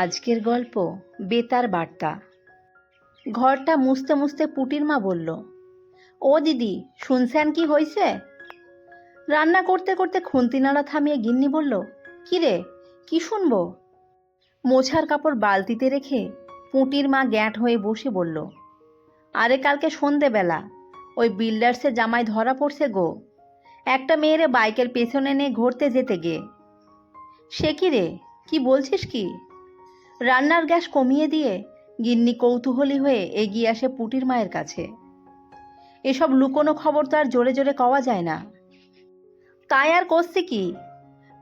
আজকের গল্প, বেতার বার্তা। ঘরটা মুছতে মুছতে পুটির মা বলল, ও দিদি, শুনছেন কি হয়েছে রান্না করতে করতে খুন্তি নাড়া থামিয়ে গিন্নি বলল, কি রে, কি শুনব? মোছার কাপড় বালতিতে রেখে পুটির মা গ্যাঁট হয়ে বসে বলল, আরে কালকে সন্ধেবেলা, ওই বিল্ডার্সে জামাই ধরা পড়ছে গো। একটা মেয়েরে বাইকের পেছনে নিয়ে ঘুরতে যেতে গে। সে কি রে, কি বলছিস কি? রান্নার গ্যাস কমিয়ে দিয়ে গিন্নি কৌতূহলী হয়ে এগিয়ে আসে পুটির মায়ের কাছে। এসব লুকোনো খবর তো আর জোরে জোরে কওয়া যায় না। তাই আর করছি কি?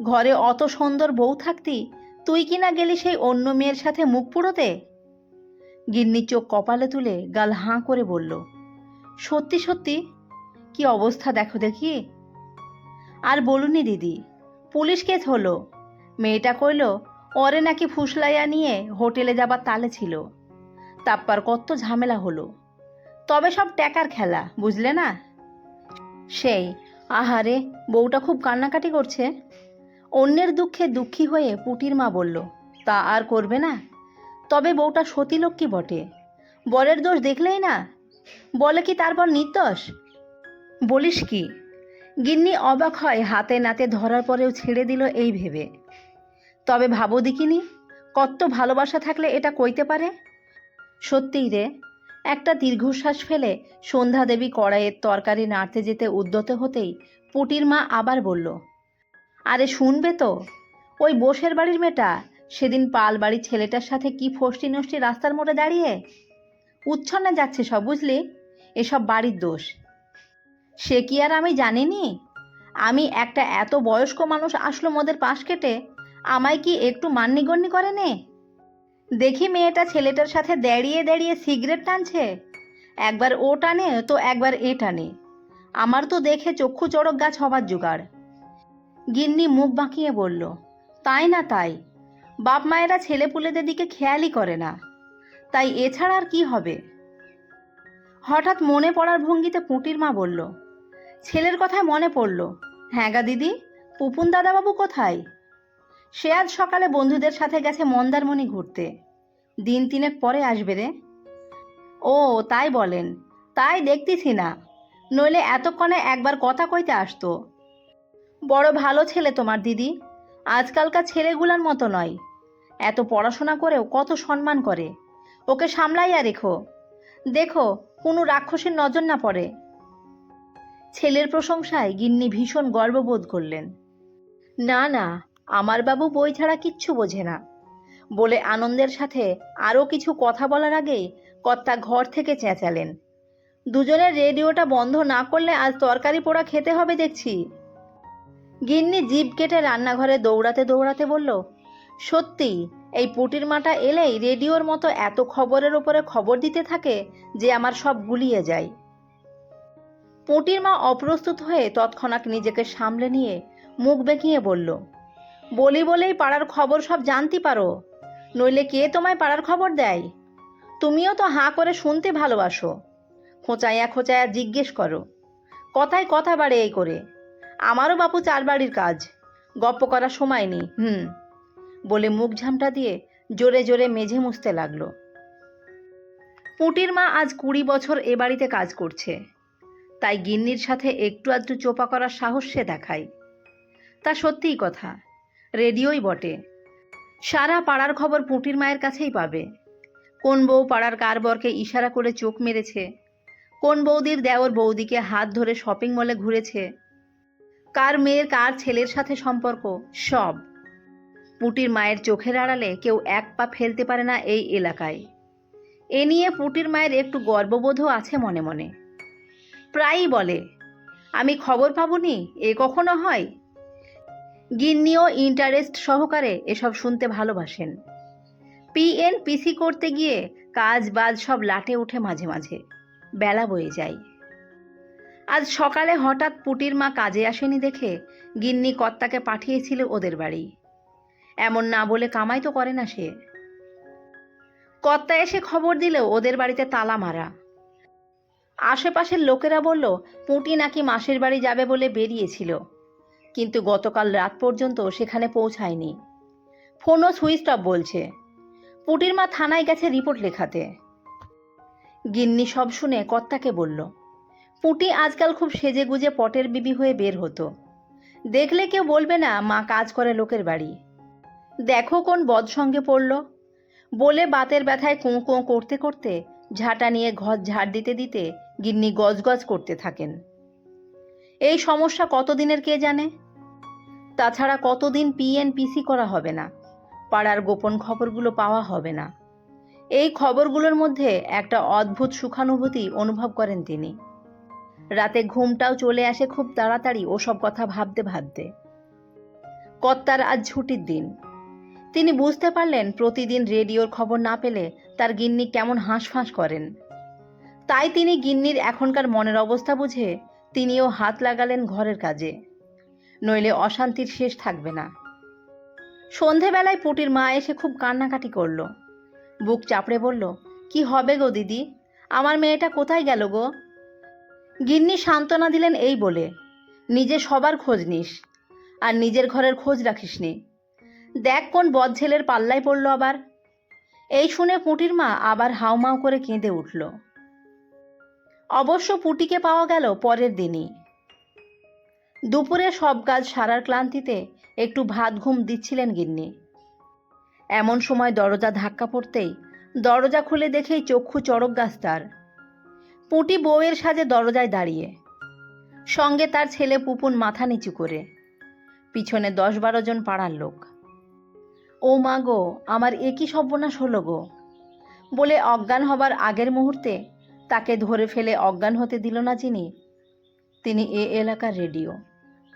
ঘরে অত সুন্দর বউ থাকতি তুই কি না গেলি সেই অন্য মেয়ের সাথে মুখ পুড়োতে? গিন্নি চোখ কপালে তুলে গাল হাঁ করে বলল, সত্যি সত্যি, কি অবস্থা দেখো দেখি? আর বলুনি দিদি, পুলিশ কেস হলো মেয়েটা কইল ওরে নাকি ফুসলাইয়া নিয়ে হোটেলে যাবার তালে ছিল। তাপ্পার কত ঝামেলা হলো। তবে সব ট্যাকার খেলা, বুঝলে না? সেই, আহারে, বউটা খুব কান্নাকাটি করছে। অন্যের দুঃখে দুঃখী হয়ে পুটির মা বলল, তা আর করবে না। তবে বউটা সতীলক্ষ্মী বটে। বরের দোষ দেখলেই না? বলে কি তারপর নির্দোষ? বলিস কি? গিন্নি অবাক হয় হাতে নাতে ধরার পরেও ছেড়ে দিল এই ভেবে। তবে ভাবো দেখিনি, কত ভালোবাসা থাকলে এটা কইতে পারে? সত্যিই রে, একটা দীর্ঘশ্বাস ফেলে সন্ধ্যা দেবী কড়াইয়ের তরকারি নাড়তে যেতে উদ্যত হতেই পুটির মা আবার বলল, আরে শুনবে তো, ওই বসের বাড়ির মেয়েটা সেদিন পাল বাড়ির ছেলেটার সাথে কি ফষ্টি নষ্টি রাস্তার মোড়ে দাঁড়িয়ে উচ্ছন্নে যাচ্ছে সব বুঝলি? এসব বাড়ির দোষ। সে কি আর আমি জানিনি? আমি একটা এত বয়স্ক মানুষ আসলো মোদের পাশ কেটে আমায় কি একটু মান্যিগণ্যি করে নে? দেখি মেয়েটা ছেলেটার সাথে দাঁড়িয়ে দাঁড়িয়ে সিগারেট টানছে। একবার ও টানে, তো একবার এ টানে। আমার তো দেখে চক্ষু চড়ক গাছ হবার জোগাড়। গিন্নি মুখ বাঁকিয়ে বলল, তাই না তাই? বাপ মায়েরা ছেলে পুলেদের দিকে খেয়ালই করে না। তাই এছাড়া আর কি হবে? হঠাৎ মনে পড়ার ভঙ্গিতে পুঁটির মা বলল, ছেলের কথায় মনে পড়ল। হ্যাঁ গা দিদি, পুপুন দাদাবাবু কোথায়? সে আজ সকালে বন্ধুদের সাথে গেছে মন্দারমণি ঘুরতে। দিন তিনেক পরে আসবে রে। ও, তাই বলেন। তাই দেখতেছি না। নইলে এতক্ষণে একবার কথা কইতে আসতো। বড় ভালো ছেলে তোমার দিদি। আজকালকার ছেলেগুলার মতো নয়। এত পড়াশোনা করেও কত সম্মান করে। ওকে সামলাইয়া রেখো। দেখো, কোনো রাক্ষসের নজর না পড়ে। ছেলের প্রশংসায় গিন্নি ভীষণ গর্ববোধ করলেন। না না আমার বাবু বই ছাড়া কিচ্ছু বোঝে না। বলে আনন্দের সাথে আরও কিছু কথা বলার আগেই কর্তা ঘর থেকে চেঁচালেন। দুজনের রেডিওটা বন্ধ না করলে আজ তরকারি পোড়া খেতে হবে দেখছি। গিন্নি জিভ কেটে রান্নাঘরে দৌড়াতে দৌড়াতে বলল, সত্যি, এই পুটির মাটা এলেই রেডিওর মতো এত খবরের ওপরে খবর দিতে থাকে যে আমার সব গুলিয়ে যায়। পুটির মা অপ্রস্তুত হয়ে তৎক্ষণাৎ নিজেকে সামলে নিয়ে মুখ বেঁকিয়ে বলল বলি বলেই পাড়ার খবর সব জানতে পারো। নইলে কে তোমায় পাড়ার খবর দেয়? তুমিও তো হাঁ করে শুনতে ভালোবাসো। খোঁচাইয়া খোঁচাইয়া জিজ্ঞেস করো। কথায় কথা বাড়ে এই করে। আমারও বাপু চার বাড়ির কাজ। গপ্প করার সময় নেই। হুম। বলে মুখ ঝামটা দিয়ে জোরে জোরে মেঝে মুছতে লাগল। পুটির মা আজ কুড়ি বছর এ বাড়িতে কাজ করছে। তাই গিন্নির সাথে একটু আধটু চোপা করার সাহস সে দেখায়। তা সত্যিই কথা। রেডিওই বটে। সারা পাড়ার খবর পুটির মায়ের কাছেই পাবে। কোন বউ পাড়ার কারবরকে ইশারা করে চোখ মেরেছে? কোন বৌদির দেওর বৌদিকে হাত ধরে শপিং মলে ঘুরেছে? কার মেয়ের কার ছেলের সাথে সম্পর্ক? সব। পুটির মায়ের চোখের আড়ালে কেউ এক পা ফেলতে পারে না এই এলাকায়। এ নিয়ে পুটির মায়ের একটু গর্ববোধও আছে মনে মনে। প্রায়ই বলে, আমি খবর পাবনি এ কখনো হয়? গিন্নিও ইন্টারেস্ট সহকারে এসব শুনতে ভালোবাসেন। পিএন পিসি করতে গিয়ে কাজ বাজ সব লাটে ওঠে মাঝে মাঝে। বেলা বয়ে যায়। আজ সকালে হঠাৎ পুটির মা কাজে আসেনি দেখে গিন্নি কর্তাকে পাঠিয়েছিল ওদের বাড়ি। এমন না বলে কামাই তো করে না সে। কর্তা এসে খবর দিলেও ওদের বাড়িতে তালা মারা। আশেপাশের লোকেরা বলল, পুঁটি নাকি মাসির বাড়ি যাবে বলে বেরিয়েছিল। কিন্তু গতকাল রাত পর্যন্ত সেখানে পৌঁছায়নি। ফোনও সুইচ অফ বলছে। পুটির মা থানায় গেছে রিপোর্ট লেখাতে। গিন্নি সব শুনে কর্তাকে বলল, পুটি আজকাল খুব সেজে গুজে পটের বিবি হয়ে বের হতো। দেখলে কেউ বলবে না মা কাজ করে লোকের বাড়ি। দেখো কোন বদ সঙ্গে পড়ল। বলে বাতের ব্যথায় কোঁ কোঁ করতে করতে ঝাঁটা নিয়ে ঘর ঝাড় দিতে দিতে গিন্নি গজগজ করতে থাকেন। এই সমস্যা কতদিনের কে জানে? তাছাড়া কতদিন পিএনপিসি করা হবে না? পাড়ার গোপন খবরগুলো পাওয়া হবে না। এই খবরগুলোর মধ্যে একটা অদ্ভুত সুখানুভূতি অনুভব করেন তিনি। রাতে ঘুমটাও চলে আসে খুব তাড়াতাড়ি ওসব কথা ভাবতে ভাবতে। কর্তার আজ ছুটির দিন। তিনি বুঝতে পারলেন প্রতিদিন রেডিওর খবর না পেলে তার গিন্নি কেমন হাঁসফাঁস করেন। তাই তিনি গিন্নির এখনকার মনের অবস্থা বুঝে তিনিও হাত লাগালেন ঘরের কাজে। নইলে অশান্তির শেষ থাকবে না। সন্ধেবেলায় পুটির মা এসে খুব কান্নাকাটি করল। বুক চাপড়ে বলল, কি হবে গো দিদি? আমার মেয়েটা কোথায় গেল গো? গিন্নি সান্ত্বনা দিলেন এই বলে, নিজে সবার খোঁজ নিস, আর নিজের ঘরের খোঁজ রাখিসনি দেখ কোন বদ ছেলের পাল্লায় পড়ল আবার। এই শুনে পুটির মা আবার হাউমাউ করে কেঁদে উঠল। অবশ্য পুটিকে পাওয়া গেল পরের দিনই। দুপুরে সব কাজ সারার ক্লান্তিতে একটু ভাত ঘুম দিচ্ছিলেন গিন্নি। এমন সময় দরজা ধাক্কা পড়তেই দরজা খুলে দেখেই চক্ষু চড়ক গাছ তার পুটি বউয়ের সাজে দরজায় দাঁড়িয়ে, সঙ্গে তার ছেলে পুপুন মাথা নিচু করে, পিছনে দশ বারো জন পাড়ার লোক। ও মা গো, আমার একই সর্বনাশ হলো গো? বলে অজ্ঞান হবার আগের মুহূর্তে তাকে ধরে ফেলে অজ্ঞান হতে দিল না যিনি। তিনি এ এলাকার রেডিও,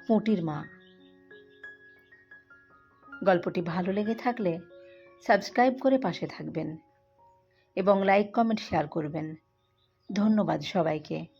পুঁটির মা। গল্পটি ভালো লেগে থাকলে সাবস্ক্রাইব করে পাশে থাকবেন এবং লাইক, কমেন্ট, শেয়ার করবেন। ধন্যবাদ সবাইকে।